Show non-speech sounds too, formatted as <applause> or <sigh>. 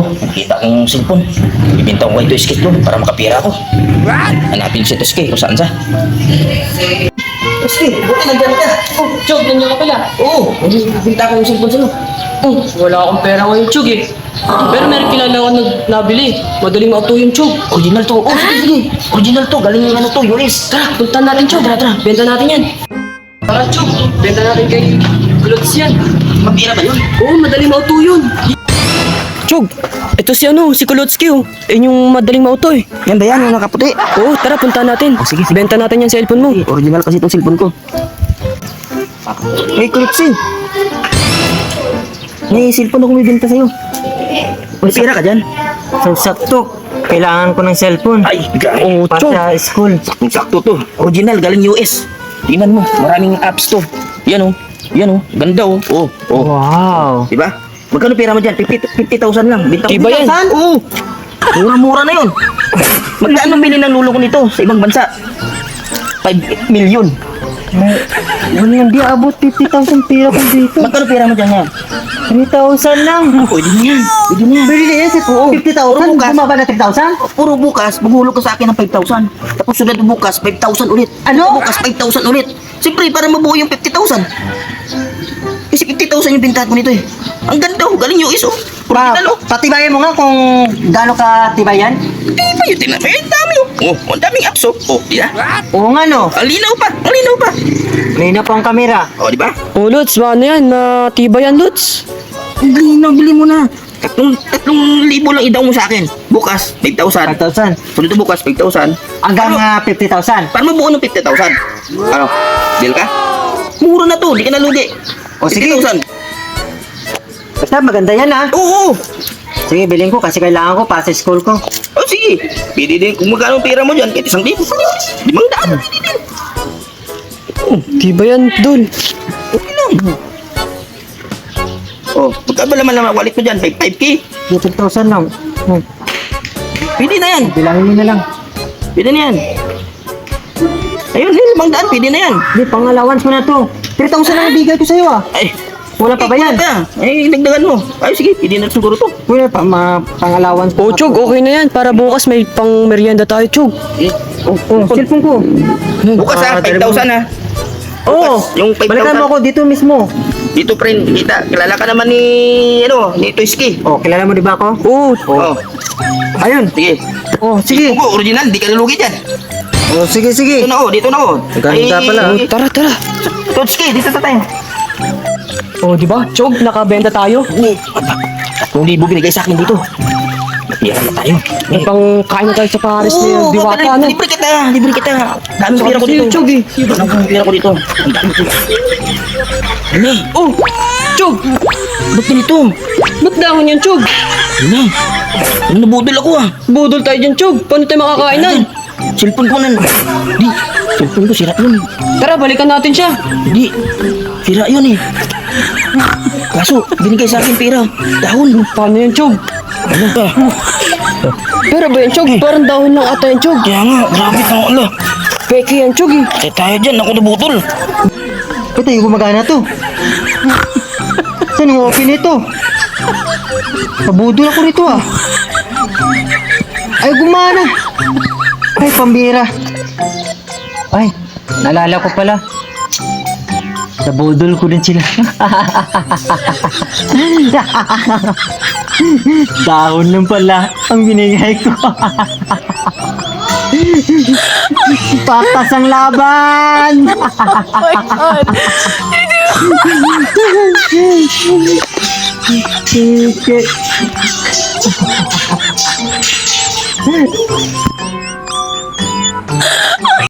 to. Nakita ko yung cellphone. Ibinta ko kay Tuiski to para makapira ako. Hanapin si Tuiski kung saan siya. Tuiski, buti nandyan ka. Oh, Chog, nandiyan ka pala. Oo, ibinta ko yung cellphone sa'yo. Oh, wala akong pera ngayon, Chog eh. Pero meron kilala ko na nabili. Madaling mauto yung Chog. Original to. Oh, sige, sige. Original to. Galing yung ano to, US. Tara, punta natin, Chog. Tara, tara. Benta natin yan. Tara, Chog. Benta natin kay Clothes yan. Mapira ba yun? Oo, madaling mauto yun. Chog, ito si ano, si Kulotski oh. Yun yung madaling mauto eh. Yan ba yan, yung nakaputi? Oo, tara, punta natin. Oh, sige, sige. Benta natin yung cellphone mo. Original kasi itong cellphone ko. Hey, Klutsi. May cellphone ako may binta sa'yo. May pira ka dyan? So, sakto. Kailangan ko ng cellphone. Ay, grabe. Oo, Para Chog. sa school. Sakto to. Original, galing US. Tingnan mo, maraming apps to. Yan oh. Yan oh. Ganda oh. Oh, oh. Wow. Diba? Magkano pira mo dyan? 50 50,000 lang. Binta ko Diba yan? 50,000? Oo. Mura-mura na yun. Magkano bili ng lulo ko nito sa ibang bansa? 5 million. Ano yan? Di abot 50,000 pira ko dito. Magkano pira mo dyan yan? 3,000 lang. Pwede na yan. Pwede na yan. Pwede na yan, sir. 50,000? bukas. Bumaba na 3,000? Puro bukas, maghulog ka sa akin ng 5,000. Tapos sunod bukas, 5,000 ulit. Ano? Bukas, 5,000 ulit. Siyempre, para mabuo yung 50,000. Kasi 50,000 yung bintahan ko nito eh. Ang ganda oh, galing US oh. Pa, Original oh. patibayan mo nga kung gaano ka tibayan. Hindi pa yun, tingnan mo. Eh, ang dami oh. Oh, ang daming apps oh. Oh, di ba? Oo nga no. Ang linaw pa, ang linaw pa. Na po ang kamera. Oh, di ba? Oh, Lutz, ano yan? Matiba yan, Lutz. Ang linaw, bili mo na. Tatlong, tatlong libo lang idaw mo sa akin. Bukas, 5,000. 5,000. Sunod na bukas, 5,000. Hanggang Ano? ah, 50,000. Para mabuo ng 50,000. Ano? Deal ka? Mura na to, di ka nalugi. O, sige. 50,000. Basta maganda yan ah. Oo. Sige, bilhin ko kasi kailangan ko para sa school ko. Oh, sige. Pwede din. Kung magkano pera mo dyan, kahit isang libo. Limang daan. Pwede din. Tiba yan, Dol. Okay lang. Oh, magkano ba naman naman wallet mo dyan? 5, 5K? 50,000 lang. Hmm. Pwede na yan. Bilangin mo na lang. Pwede na yan. Ayun, eh, limang daan. Pwede na yan. Hindi, pang-allowance mo na to. 3,000 lang ibigay ko sa'yo ah. Ay, Wala pa ba yan? Kaya, ay, dagdagan mo. Ay, sige. Pwede na siguro to. Wala pa, ma pang-allowance Oh, Chog, okay na yan. Para bukas may pang merienda tayo, Chog. Eh, Oh, oh, cellphone ko. bukas ha, Ah, 5,000 ha. Oo, yung 5,000. balikan mo ako dito mismo. Dito, friend, kita. Kilala ka naman ni, ano, ni Toyski. Oh, kilala mo di ba ako? Oh, Oh, Ayun. sige. Oh, sige. Ito, original. Di ka nalugi dyan. Oh, sige, sige. Dito na ako, dito na ako. Ganda pala, oh. tara, tara. Toyski, dito sa tayo. Oh, di ba? Chog, nakabenta tayo. Tatlong libo binigay sa akin dito. Matira na tayo. May pang kain na tayo sa Paris na yung diwata, ano? Libre kita, libre kita. Daming pera ko dito. Chog, eh. Daming pera ko dito. Ang dami ko. Ano? Oh, Chog, Ba't ganito? ba't dahon yan, Chog? Ano? Nabudol ako ah? Budol tayo dyan, Chog. Paano tayo makakainan? Cellphone ko nan. Di, cellphone ko sira yun. Tara, balikan natin siya. Di, sira yun eh. Kaso, binigay sa akin pera. Dahon. Paano yan, Chog? Ano ka? Pero ba yan, Chog? Parang dahon lang ata yan, Chog. Kaya nga, grabe ka ala. Peke yan, Chog, eh. Kaya tayo dyan, ako nabudol. Ito yung gumagana to. Saan yung open nito? Pabudol ako rito ah. Ay, gumana. Ay, pambira. Ay, nalala ko pala. Sa budol ko din sila. <laughs> Dahon lang pala ang binigay ko. <laughs> Patas ang laban! Sige. <laughs>